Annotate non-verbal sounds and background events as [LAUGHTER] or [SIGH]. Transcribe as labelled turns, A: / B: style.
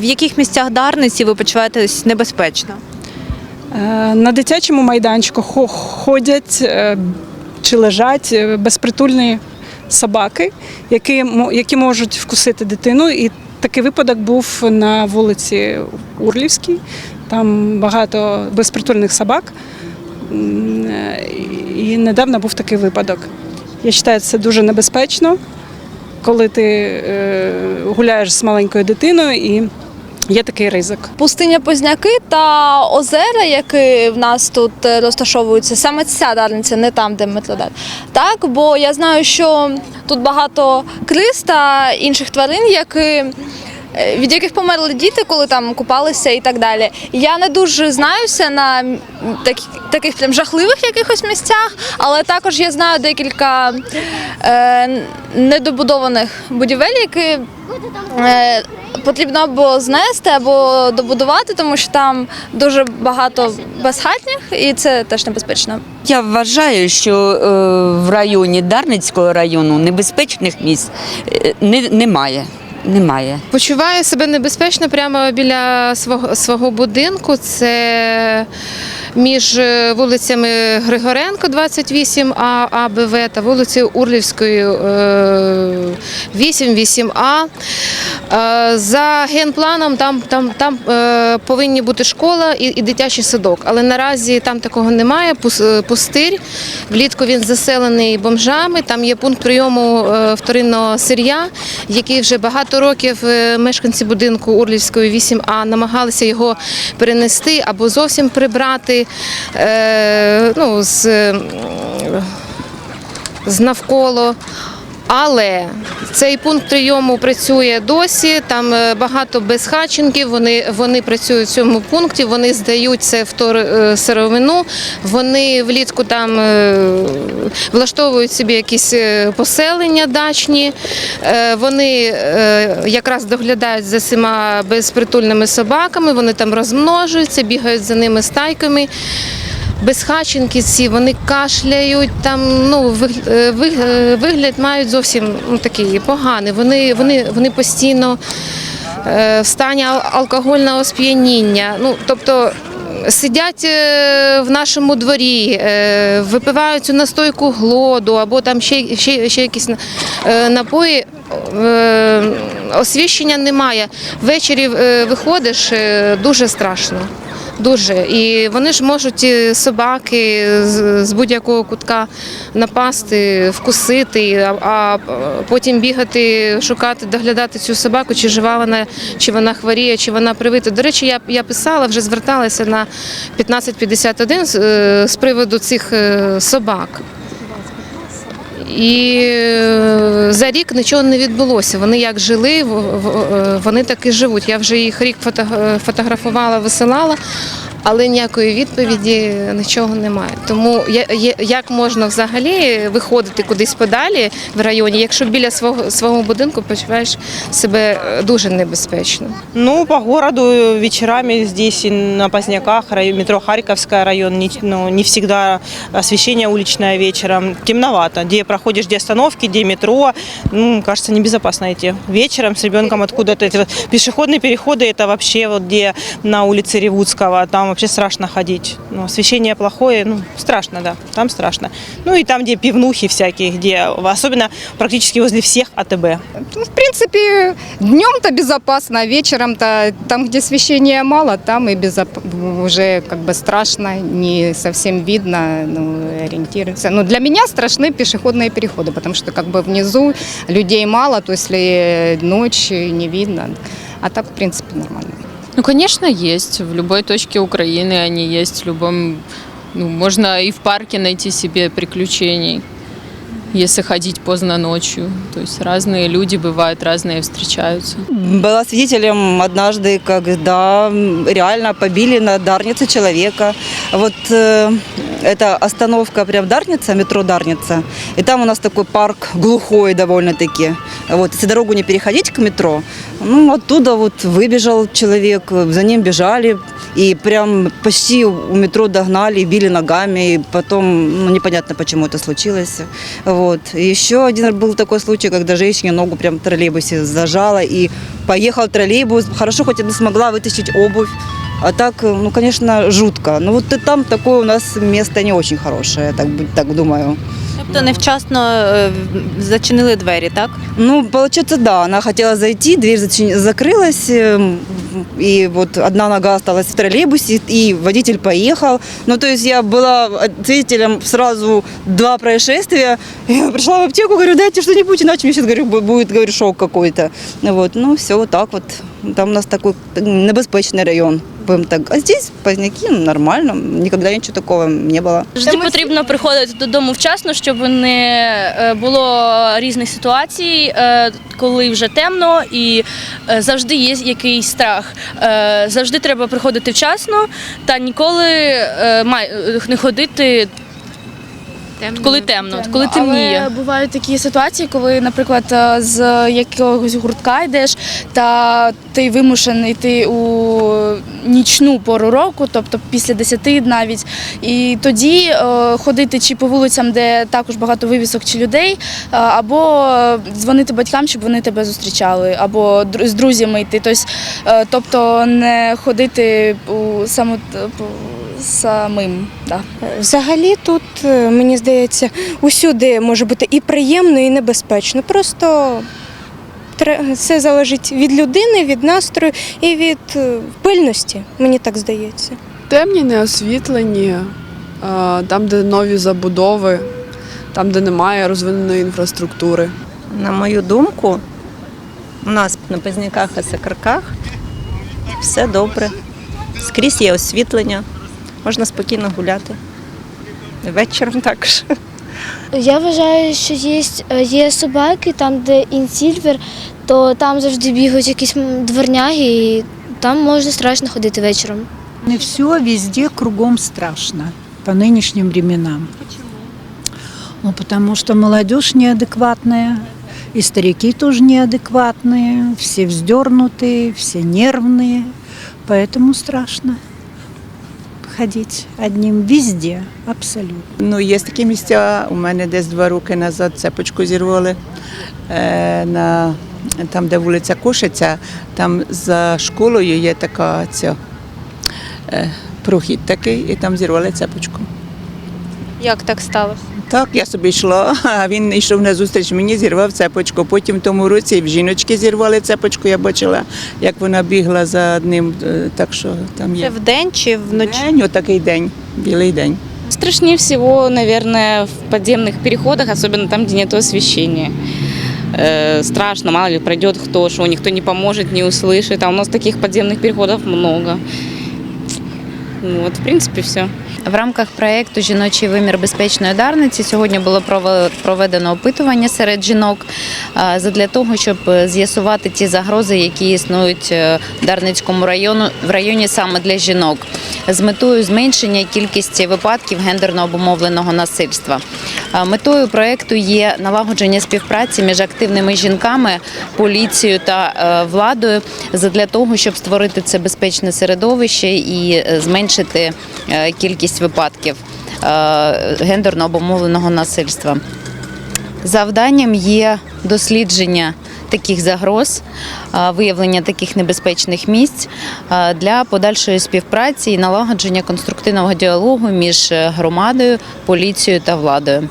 A: В яких місцях Дарниці ви почуваєтесь небезпечно?
B: Е, На дитячому майданчику хо- ходять е, чи лежать е, безпритульні собаки, які, які можуть вкусити дитину. І такий випадок був на вулиці Урлівській. Там багато безпритульних собак. І недавно був такий випадок. Я вважаю, це дуже небезпечно, коли ти гуляєш з маленькою дитиною і є такий ризик.
C: Пустиня Позняки та озера, які в нас тут е, розташовуються, саме ця дарниця, не там, де Метродар. Так, бо я знаю, що тут багато криз та інших тварин, які. е, Від яких померли діти, коли там купалися і так далі. Я не дуже знаюся на м, такі, таких прям жахливих якихось місцях, але також я знаю декілька е, недобудованих будівель, які е, потрібно або знести, або добудувати, тому що там дуже багато безхатніх, і це теж небезпечно.
D: Я вважаю, що е, в районі Дарницького району небезпечних місць е, не, немає. Немає.
E: Почуваю себе небезпечно прямо біля свого, свого будинку. Це між е, вулицями Григоренко, 28 А, АБВ та вулицею Урлівською е, 8, 8А. Е, За генпланом там, там, там повинні бути школа і, і дитячий садок. Але наразі там такого немає. Пус- Пустир. Влітку він заселений бомжами. Там є пункт прийому вторинного сир'я, який вже багато років е, мешканці будинку Урлівської 8А намагалися його перенести або зовсім прибрати е, ну, з, з навколо. Але цей пункт прийому працює досі. Там е, багато безхатченків. Вони, вони працюють в цьому пункті. Вони здають це втор е, сировину. Вони влітку там е, влаштовують собі якісь поселення дачні. Вони якраз доглядають за всіма безпритульними собаками. Вони там розмножуються, бігають за ними стайками. Безхаченки ці, вони кашляють, там ну е, е, вигляд мають зовсім ну, такий поганий. Вони, вони, вони постійно е, в стані ал- алкогольного сп'яніння. Ну, тобто сидять в нашому дворі, випивають цю настойку глоду або там ще, ще, ще якісь напої. Освіщення немає. Ввечері виходиш, дуже страшно. Дуже. І вони ж можуть собаки з, будь-якого кутка напасти, вкусити, а, потім бігати, шукати, доглядати цю собаку, чи жива вона, чи вона хворіє, чи вона привита. До речі, я, я писала, вже зверталася на 1551 з, е, з приводу цих е, собак. І е, за рік нічого не відбулося. Вони як жили, е, вони так і живуть. Я вже їх рік фото- фотографувала, висилала, але ніякої відповіді нічого немає. Тому я- я- як можна взагалі виходити кудись подалі в районі, якщо біля свого свого будинку почуваєш себе е, дуже небезпечно.
F: Ну, по городу вечерами здесь и на Поздняках, район, метро Харьковская район, не, ну, не всегда освещение уличное вечером. Темновато. Где проходишь, где остановки, где метро, ну, кажется, небезопасно идти. Вечером с ребенком откуда-то. эти вот Пешеходные переходы, это вообще вот где на улице Ревудского, там вообще страшно ходить. Ну, освещение плохое, ну, страшно, да, там страшно. Ну, и там, где пивнухи всякие, где, особенно практически возле всех АТБ.
G: Ну, в принципе, днем-то безопасно, а вечером-то там, где освещения мало, там и безоп- уже как бы страшно, не совсем видно, ну, ориентируется. Но для меня страшны пешеходные переходы, потому что как бы внизу людей мало, то если ночь не видно. А так, в принципе, нормально.
H: Ну, конечно, есть. В любой точке Украины они есть. В любом, ну, можно и в парке найти себе приключений, если ходить поздно ночью. То есть разные люди бывают, разные встречаются.
I: Была свидетелем однажды, когда реально побили на Дарнице человека. Вот э, это остановка прям Дарница, метро Дарница. И там у нас такой парк глухой довольно-таки. Вот, если дорогу не переходить к метро, ну, оттуда вот выбежал человек, за ним бежали. И прям почти у метро догнали, били ногами. И потом, ну, непонятно, почему это случилось. Вот. И еще один был такой случай, когда женщине ногу прям в троллейбусе зажала и поехал троллейбус, хорошо хоть я смогла вытащить обувь. А так, э, ну, конечно, жутко. Ну, вот и там такое у нас место не очень хорошее, я так, бу- так думаю.
A: Тобто невчасно е, зачинили двері, так?
I: Ну, получается, да, она хотела зайти, дверь зачин- закрылась, эм, и вот одна нога осталась в троллейбусе, и водитель поехал. Ну, то есть я была свидетелем сразу два происшествия. [LAUGHS] Я пришла в аптеку, говорю, дайте что-нибудь, иначе мне сейчас, говорю, бу- будет, говорю, шок какой-то. Вот, ну, все вот так вот. Там у нас такой небезпечный район. будем так. А здесь поздняки ну, нормально, никогда ничего такого не было.
J: Завжди потрібно приходити додому вчасно, щоб не е, було різних ситуацій, е, коли вже темно, і е, завжди є якийсь страх. Завжди треба приходити вчасно та ніколи не ходити, коли темно, коли темніє.
C: Але бувають такі ситуації, коли, наприклад, е, з якогось гуртка йдеш, та ти вимушений йти у нічну пору року, тобто після 10 навіть. І тоді е, ходити чи по вулицям, де також багато вивісок чи людей, е, або дзвонити батькам, щоб вони тебе зустрічали, або з друзями йти. Тобто, тобто не ходити у само, по- самим. Да.
K: Взагалі тут, е, мені здається, усюди може бути і приємно, і небезпечно. Просто це залежить від людини, від настрою і від е, пильності, мені так здається.
L: Темні, неосвітлені, е, там, де нові забудови, там, де немає розвиненої інфраструктури.
M: На мою думку, у нас на Позняках і Сакарках все добре. Скрізь є освітлення, можна спокійно гуляти. Вечором також.
C: Я вважаю, що є, є собаки, там, де інсільвер, то там завжди бігають якісь м, дворняги, і там можна страшно ходити вечором.
N: Не все везде кругом страшно по нынешним временам. Почему? Ну, потому что молодежь неадекватная, и старики тоже неадекватные, все вздернутые, все нервные, поэтому страшно ходить одним везде, абсолютно.
O: Ну, є такі місця. У мене десь два роки назад цепочку зірвали е, на там, де вулиця Кошиця, там за школою є така ця, е, прохід такий, і там зірвали цепочку.
A: Як так сталося?
O: Так, я собі йшла, [LAUGHS] а він йшов на зустріч мені, зірвав цепочку. Потім в тому році і в жіночки зірвали цепочку. Я бачила, як вона бігла за одним. е, Так що там
A: Це
O: є
A: вдень чи вночі?
O: день, отакий день, білий день.
P: Страшнее всего, наверное, в подземных переходах, особенно там, где нет освещения. Э, страшно, мало ли пройдет кто, что никто не поможет, не услышит. А у нас таких подземных переходов много. Ну, Вот, в принципі, все.
Q: В рамках проєкту Жіночий вимір безпечної дарниці сьогодні було прове- проведено опитування серед жінок для задля того, щоб е, з'ясувати ті загрози, які існують е, в Дарницькому району в районі саме для жінок, з метою зменшення кількості випадків гендерно обумовленого насильства. Метою проєкту є налагодження співпраці між активними жінками, поліцією та е, владою задля того, щоб створити це безпечне середовище і е, зменшити е, кількість випадків гендерно обумовленого насильства. Завданням є дослідження таких загроз, виявлення таких небезпечних місць для подальшої співпраці і налагодження конструктивного діалогу між громадою, поліцією та владою.